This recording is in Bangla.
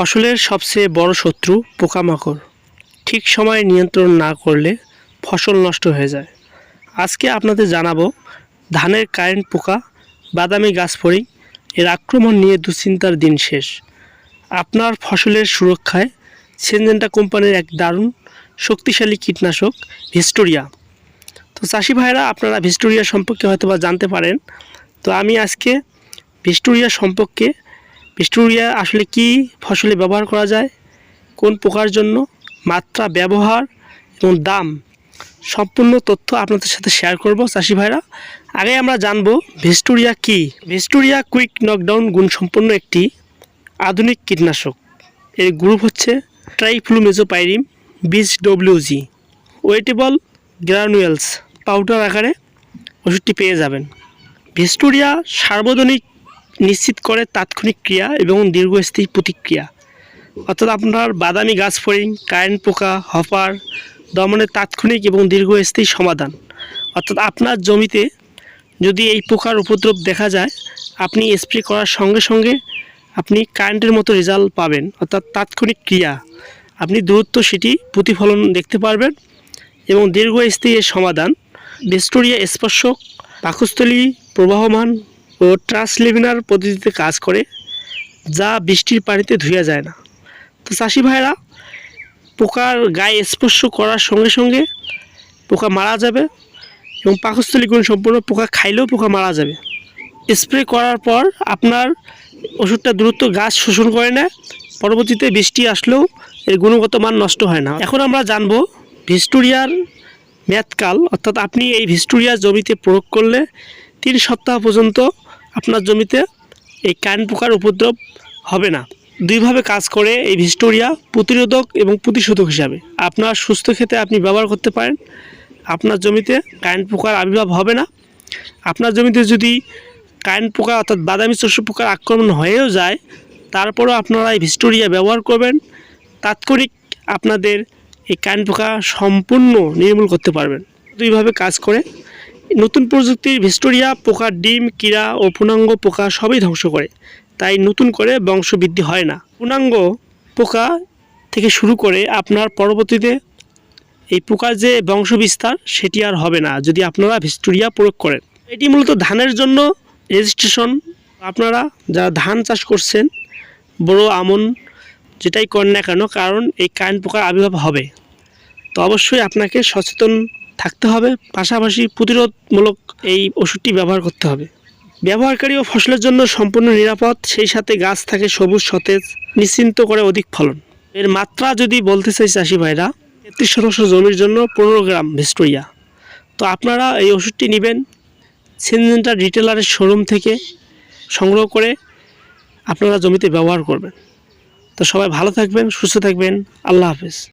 ফসলের সবচেয়ে বড় শত্রু পোকামাকড়। ঠিক সময়ে নিয়ন্ত্রণ না করলে ফসল নষ্ট হয়ে যায়। আজকে আপনাদের জানাব, ধানের কারেন্ট পোকা, বাদামি গাছ ফড়িং এর আক্রমণ নিয়ে দুশ্চিন্তার দিন শেষ। আপনার ফসলের সুরক্ষায় সেনজেন্টা কোম্পানির এক দারুণ শক্তিশালী কীটনাশক ভিস্টোরিয়া। তো চাষি ভাইরা আপনারা ভিস্টোরিয়া সম্পর্কে হয়তো বা জানতে পারেন। তো আমি আজকে ভিস্টোরিয়া সম্পর্কে ভিস্টোরিয়া আসলে কি ফসলে ব্যবহার করা যায়, কোন পোকার জন্য, মাত্রা, ব্যবহার এবং দাম সম্পূর্ণ তথ্য আপনাদের সাথে শেয়ার করব চাষি ভাইরা। আগে আমরা জানব ভিস্টোরিয়া কি। ভিস্টোরিয়া কুইক নকডাউন গুণসম্পন্ন একটি আধুনিক কীটনাশক। এর গ্রুপ হচ্ছে ট্রাইফ্লুমেজোপাইরিম বিচ ডব্লিউজি ওয়েটেবল গ্রানুয়েলস পাউডার আকারে ওষুধটি পেয়ে যাবেন। ভিস্টোরিয়া সার্বজনিক নিশ্চিত করে তাৎক্ষণিক ক্রিয়া এবং দীর্ঘস্থায়ী প্রতিক্রিয়া। অর্থাৎ আপনার বাদামি গাছ ফড়িং, কারেন্ট পোকা, হপার দমনের তাৎক্ষণিক এবং দীর্ঘস্থায়ী সমাধান। অর্থাৎ আপনার জমিতে যদি এই পোকার উপদ্রব দেখা যায়, আপনি স্প্রে করার সঙ্গে সঙ্গে আপনি কারেন্টের মতো রেজাল্ট পাবেন। অর্থাৎ তাৎক্ষণিক ক্রিয়া। আপনি দূরত্ব সেটি প্রতিফলন দেখতে পারবেন এবং দীর্ঘস্থায়ী এর সমাধান। ভিস্টোরিয়া স্পর্শক, পাকস্থলী প্রবাহমান ও ট্রান্সলেমিনার পদ্ধতিতে কাজ করে, যা বৃষ্টির পানিতে ধুয়ে যায় না। তো চাষি ভাইরা, পোকার গায়ে স্পর্শ করার সঙ্গে সঙ্গে পোকা মারা যাবে এবং পাকস্থলী গুণ সম্পূর্ণ পোকা খাইলেও পোকা মারা যাবে। স্প্রে করার পর আপনার ওষুধটা দ্রুত গাছ শোষণ করে না পরবর্তীতে বৃষ্টি আসলেও এর গুণগত মান নষ্ট হয় না। এখন আমরা জানব ভিস্টোরিয়ার মেয়াদকাল, অর্থাৎ আপনি এই ভিস্টোরিয়া জমিতে প্রয়োগ করলে তিন সপ্তাহ পর্যন্ত আপনার জমিতে এই কান পোকার উপদ্রব হবে না। দুইভাবে কাজ করে এই ভিস্টোরিয়া প্রতিরোধক এবং প্রতিশোধক হিসাবে। আপনার সুস্থ খেতে আপনি ব্যবহার করতে পারেন। আপনার জমিতে কারেন্ট পোকার আবির্ভাব হবে না। আপনার জমিতে যদি কারেন্ট পোকা অর্থাৎ বাদামি শস্য পোকার আক্রমণ হয়েও যায়, তারপরও আপনারা এই ভিস্টোরিয়া ব্যবহার করবেন। তাৎক্ষণিক আপনাদের এই কারেন্ট পোকা সম্পূর্ণ নির্মূল করতে পারবেন। দুইভাবে কাজ করে নতুন প্রযুক্তির ভিস্টোরিয়া পোকার ডিম, কীড়া ও পূর্ণাঙ্গ পোকা সবই ধ্বংস করে। তাই নতুন করে বংশবৃদ্ধি হয় না। পূর্ণাঙ্গ পোকা থেকে শুরু করে আপনার পরবর্তীতে এই পোকার যে বংশবিস্তার, সেটি আর হবে না, যদি আপনারা ভিস্টোরিয়া প্রয়োগ করেন। এটি মূলত ধানের জন্য রেজিস্ট্রেশন আপনারা যারা ধান চাষ করছেন, বড় আমন যেটাই করেন না কেন, কারণ এই কারেন্ট পোকার আবির্ভাব হবে। তো অবশ্যই আপনাকে সচেতন থাকতে হবে। পাশাপাশি প্রতিরোধমূলক এই ওষুধটি ব্যবহার করতে হবে। ব্যবহারকারী ও ফসলের জন্য সম্পূর্ণ নিরাপদ, সেই সাথে গাছ থাকে সবুজ, সতেজ, নিশ্চিন্ত করে অধিক ফলন। এর মাত্রা যদি বলতে চাই চাষি ভাইরা, তেত্রিশ শতাংশ জমির জন্য পনেরো গ্রাম ভিস্টোরিয়া তো আপনারা এই ওষুধটি নেবেন সিনজেন্টার রিটেলারের শোরুম থেকে সংগ্রহ করে আপনারা জমিতে ব্যবহার করবেন। তো সবাই ভালো থাকবেন, সুস্থ থাকবেন, আল্লাহ হাফেজ।